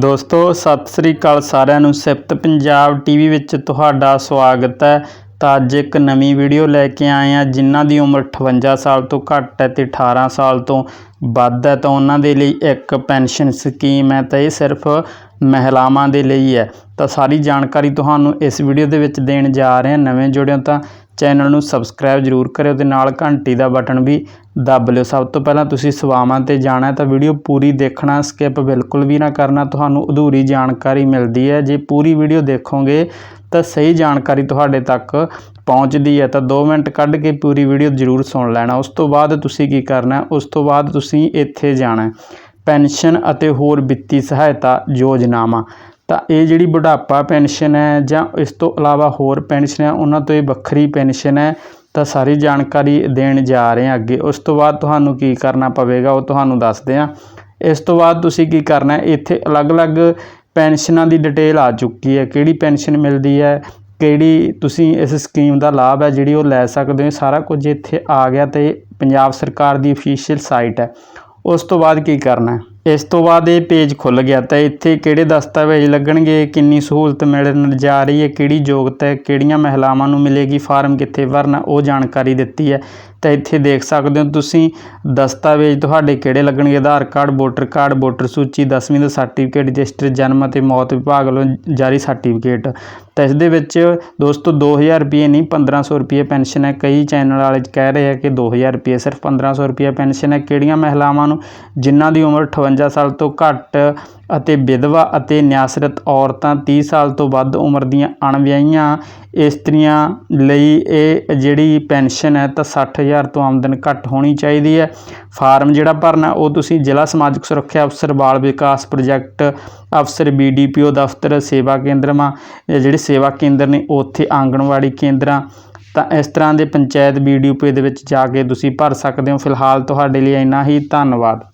ਦੋਸਤੋ, ਸਤਿ ਸ੍ਰੀ ਅਕਾਲ ਸਾਰਿਆਂ ਨੂੰ। ਸਿਫਤ ਪੰਜਾਬ ਟੀਵੀ ਵਿੱਚ ਤੁਹਾਡਾ ਸਵਾਗਤ ਹੈ। ਤਾਂ ਅੱਜ ਇੱਕ ਨਵੀਂ ਵੀਡੀਓ ਲੈ ਕੇ ਆਏ ਆ ਜਿਨ੍ਹਾਂ ਦੀ ਉਮਰ 58 ਸਾਲ ਤੋਂ ਘੱਟ ਹੈ ਤੇ 18 ਸਾਲ ਤੋਂ ਵੱਧ ਹੈ। ਤਾਂ ਉਹਨਾਂ ਦੇ ਲਈ ਇੱਕ ਪੈਨਸ਼ਨ ਸਕੀਮ ਹੈ ਤਾਂ ਇਹ ਸਿਰਫ ਮਹਿਲਾਵਾਂ ਦੇ ਲਈ ਹੈ। ਤਾਂ ਸਾਰੀ ਜਾਣਕਾਰੀ ਤੁਹਾਨੂੰ ਇਸ ਵੀਡੀਓ ਦੇ ਵਿੱਚ ਦੇਣ ਜਾ ਰਹੇ ਹਾਂ। ਨਵੇਂ ਜੁੜਿਓ ਤਾਂ ਚੈਨਲ ਨੂੰ ਸਬਸਕ੍ਰਾਈਬ ਜਰੂਰ ਕਰਿਓ ਤੇ ਨਾਲ ਘੰਟੀ ਦਾ ਬਟਨ ਵੀ ਦੱਬ ਲਿਓ। ਸਭ ਤੋਂ ਪਹਿਲਾਂ ਤੁਸੀਂ ਸਵਾਵਾਂ ਤੇ ਜਾਣਾ ਤਾਂ ਵੀਡੀਓ ਪੂਰੀ ਦੇਖਣਾ, ਸਕਿਪ ਬਿਲਕੁਲ ਵੀ ਨਾ ਕਰਨਾ। ਤੁਹਾਨੂੰ ਅਧੂਰੀ ਜਾਣਕਾਰੀ ਮਿਲਦੀ ਹੈ। ਜੇ ਪੂਰੀ ਵੀਡੀਓ ਦੇਖੋਗੇ ਤਾਂ ਸਹੀ ਜਾਣਕਾਰੀ ਤੁਹਾਡੇ ਤੱਕ ਪਹੁੰਚਦੀ ਹੈ। ਤਾਂ 2 ਮਿੰਟ ਕੱਢ ਕੇ ਪੂਰੀ ਵੀਡੀਓ ਜ਼ਰੂਰ ਸੁਣ ਲੈਣਾ। ਉਸ ਤੋਂ ਬਾਅਦ ਤੁਸੀਂ ਕੀ ਕਰਨਾ ਉਸ ਤੋਂ ਬਾਅਦ ਤੁਸੀਂ ਇੱਥੇ ਜਾਣਾ ਪੈਨਸ਼ਨ ਅਤੇ ਹੋਰ ਵਿੱਤੀ ਸਹਾਇਤਾ ਯੋਜਨਾਵਾਂ। ਤਾਂ ਇਹ ਜਿਹੜੀ ਬੁਢਾਪਾ ਪੈਨਸ਼ਨ ਹੈ ਜਾਂ ਇਸ ਤੋਂ ਇਲਾਵਾ ਹੋਰ ਪੈਨਸ਼ਨ ਹੈ, ਉਹਨਾਂ ਤੋਂ ਇਹ ਵੱਖਰੀ ਪੈਨਸ਼ਨ ਹੈ, ਤਾਂ ਸਾਰੀ ਜਾਣਕਾਰੀ ਦੇਣ ਜਾ ਰਹੇ ਹਾਂ ਅੱਗੇ। ਉਸ ਤੋਂ ਬਾਅਦ ਤੁਹਾਨੂੰ ਕੀ ਕਰਨਾ ਪਵੇਗਾ, ਉਹ ਤੁਹਾਨੂੰ ਦੱਸਦੇ ਹਾਂ। ਇਸ ਤੋਂ ਬਾਅਦ ਤੁਸੀਂ ਕੀ ਕਰਨਾ ਹੈ, ਇੱਥੇ ਅਲੱਗ-ਅਲੱਗ ਪੈਨਸ਼ਨਾਂ ਦੀ ਡਿਟੇਲ ਆ ਚੁੱਕੀ ਹੈ। ਕਿਹੜੀ ਪੈਨਸ਼ਨ ਮਿਲਦੀ ਹੈ, ਕਿਹੜੀ ਤੁਸੀਂ ਇਸ ਸਕੀਮ ਦਾ ਲਾਭ ਹੈ, ਜਿਹੜੀ ਉਹ ਲੈ ਸਕਦੇ ਹੋ, ਸਾਰਾ ਕੁਝ ਇੱਥੇ ਆ ਗਿਆ ਤੇ ਪੰਜਾਬ ਸਰਕਾਰ ਦੀ ਅਫੀਸ਼ੀਅਲ ਸਾਈਟ ਹੈ। ਉਸ ਤੋਂ ਬਾਅਦ ਕੀ ਕਰਨਾ ਹੈ? ਇਸ ਤੋਂ ਬਾਅਦ ਇਹ ਪੇਜ ਖੁੱਲ ਗਿਆ ਤਾਂ ਇੱਥੇ ਕਿਹੜੇ ਦਸਤਾਵੇਜ਼ ਲੱਗਣਗੇ, ਕਿੰਨੀ ਸਹੂਲਤ ਮਿਲਣ ਜਾ ਰਹੀ ਹੈ, ਕਿਹੜੀ ਯੋਗਤਾ ਹੈ, ਕਿਹੜੀਆਂ ਮਹਿਲਾਵਾਂ ਨੂੰ ਮਿਲੇਗੀ, ਫਾਰਮ ਕਿੱਥੇ ਭਰਨਾ, ਉਹ ਜਾਣਕਾਰੀ ਦਿੱਤੀ ਹੈ। ਤਾਂ ਇੱਥੇ ਦੇਖ ਸਕਦੇ ਹੋ ਤੁਸੀਂ ਦਸਤਾਵੇਜ਼ ਤੁਹਾਡੇ ਕਿਹੜੇ ਲੱਗਣਗੇ? Aadhaar card, voter card, voter ਸੂਚੀ 10ਵੀਂ ਦਾ ਸਰਟੀਫਿਕੇਟ, ਰਜਿਸਟਰ, ਜਨਮ ਅਤੇ ਮੌਤ ਵਿਭਾਗ ਵੱਲੋਂ ਜਾਰੀ ਸਰਟੀਫਿਕੇਟ। ਤਾਂ ਇਸ ਦੇ ਵਿੱਚ ਦੋਸਤੋ 2000 ਰੁਪਏ ਨਹੀਂ 1500 ਰੁਪਏ ਪੈਨਸ਼ਨ ਹੈ। ਕਈ ਚੈਨਲ ਵਾਲੇ ਕਹਿ ਰਹੇ ਆ ਕਿ 2000 ਰੁਪਏ ਸਿਰਫ 1500 ਰੁਪਏ ਪੈਨਸ਼ਨ ਹੈ। ਕਿਹੜੀਆਂ ਮਹਿਲਾਵਾਂ ਨੂੰ ਜਿਨ੍ਹਾਂ ਦੀ ਉਮਰ 58 ਸਾਲ ਤੋਂ ਘੱਟ ਅਤੇ ਵਿਧਵਾ ਅਤੇ ਨਿਆਸਰਤ ਔਰਤਾਂ 30 ਸਾਲ ਤੋਂ ਵੱਧ ਉਮਰ ਦੀਆਂ ਅਣਵਿਆਹੀਆਂ ਇਸਤਰੀਆਂ ਲਈ ਇਹ ਜਿਹੜੀ ਪੈਨਸ਼ਨ ਹੈ ਤਾਂ 60000 ਤੋਂ ਆਮਦਨ ਘੱਟ ਹੋਣੀ ਚਾਹੀਦੀ ਹੈ। ਫਾਰਮ ਜਿਹੜਾ ਭਰਨਾ, ਉਹ ਤੁਸੀਂ ਜ਼ਿਲ੍ਹਾ ਸਮਾਜਿਕ ਸੁਰੱਖਿਆ ਅਫਸਰ, ਬਾਲ ਵਿਕਾਸ ਪ੍ਰੋਜੈਕਟ ਅਫਸਰ, ਬੀਡੀਪੀਓ ਦਫ਼ਤਰ, ਸੇਵਾ ਕੇਂਦਰਾਂ ਇਹ ਜਿਹੜੇ ਸੇਵਾ ਕੇਂਦਰ ਨੇ ਉੱਥੇ ਆਂਗਣਵਾੜੀ ਕੇਂਦਰਾਂ। ਤਾਂ ਇਸ ਤਰ੍ਹਾਂ ਦੇ ਪੰਚਾਇਤ ਬੀਡੀਪੀਓ ਦੇ ਵਿੱਚ ਜਾ ਕੇ ਤੁਸੀਂ ਭਰ ਸਕਦੇ ਹੋ। ਫਿਲਹਾਲ ਤੁਹਾਡੇ ਲਈ ਇੰਨਾ ਹੀ। ਧੰਨਵਾਦ।